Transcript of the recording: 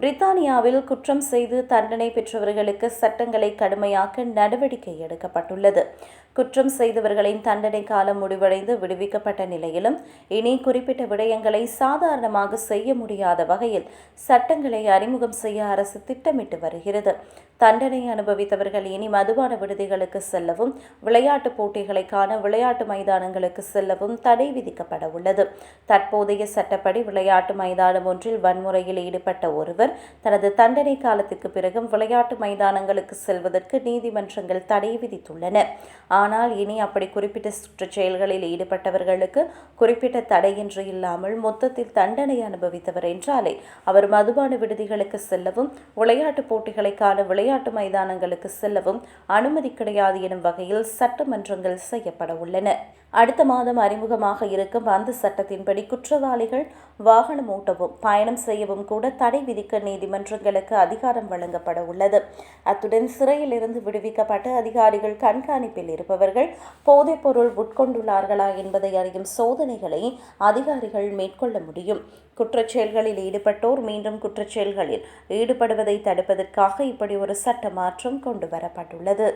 பிரித்தானியாவில் குற்றம் செய்து தண்டனை பெற்றவர்களுக்கு சட்டங்களை கடுமையாக்க நடவடிக்கை எடுக்கப்பட்டுள்ளது. குற்றம் செய்தவர்களின் தண்டனை காலம் முடிவடைந்து விடுவிக்கப்பட்ட நிலையிலும் இனி குறிப்பிட்ட விடயங்களை சாதாரணமாக செய்ய முடியாத வகையில் சட்டங்களை அறிமுகம் செய்ய அரசு திட்டமிட்டு வருகிறது. தண்டனை அனுபவித்தவர்கள் இனி மதுபான விடுதிகளுக்கு செல்லவும் விளையாட்டுப் போட்டிகளை காண விளையாட்டு மைதானங்களுக்கு செல்லவும் தடை விதிக்கப்பட உள்ளது. தற்போதைய சட்டப்படி விளையாட்டு மைதானம் ஒன்றில் வன்முறையில் ஈடுபட்ட ஒருவர் தனது தண்டனை காலத்திற்கு பிறகும் விளையாட்டு மைதானங்களுக்கு செல்வதற்கு நீதிமன்றங்கள் தடை விதித்துள்ளன. ஆனால் இனி அப்படி குறிப்பிட்ட சுற்றுச் செயல்களில் ஈடுபட்டவர்களுக்கு குறிப்பிட்ட தடை என்று இல்லாமல் மொத்தத்தில் தண்டனை அனுபவித்தவர் என்றாலே அவர் மதுபான விடுதிகளுக்கு செல்லவும் விளையாட்டுப் போட்டிகளை காண விளையாட்டு மைதானங்களுக்கு செல்லவும் அனுமதி கிடையாது எனும் வகையில் சட்டமன்றங்கள் செய்யப்பட உள்ளன. அடுத்த மாதம் அறிமுகமாக இருக்கும் அந்த சட்டத்தின்படி குற்றவாளிகள் வாகனம் ஓட்டவும் பயணம் செய்யவும் கூட தடை விதிக்க நீதிமன்றங்களுக்கு அதிகாரம் வழங்கப்பட உள்ளது. அத்துடன் சிறையில் இருந்து விடுவிக்கப்பட்ட அதிகாரிகள் கண்காணிப்பில் இருப்பவர்கள் போதைப்பொருள் உட்கொண்டுள்ளார்களா என்பதை அறியும் சோதனைகளை அதிகாரிகள் மேற்கொள்ள முடியும். குற்றச்செயல்களில் ஈடுபட்டோர் மீண்டும் குற்றச்செயல்களில் ஈடுபடுவதை தடுப்பதற்காக இப்படி ஒரு சட்ட மாற்றம் கொண்டு வரப்பட்டுள்ளது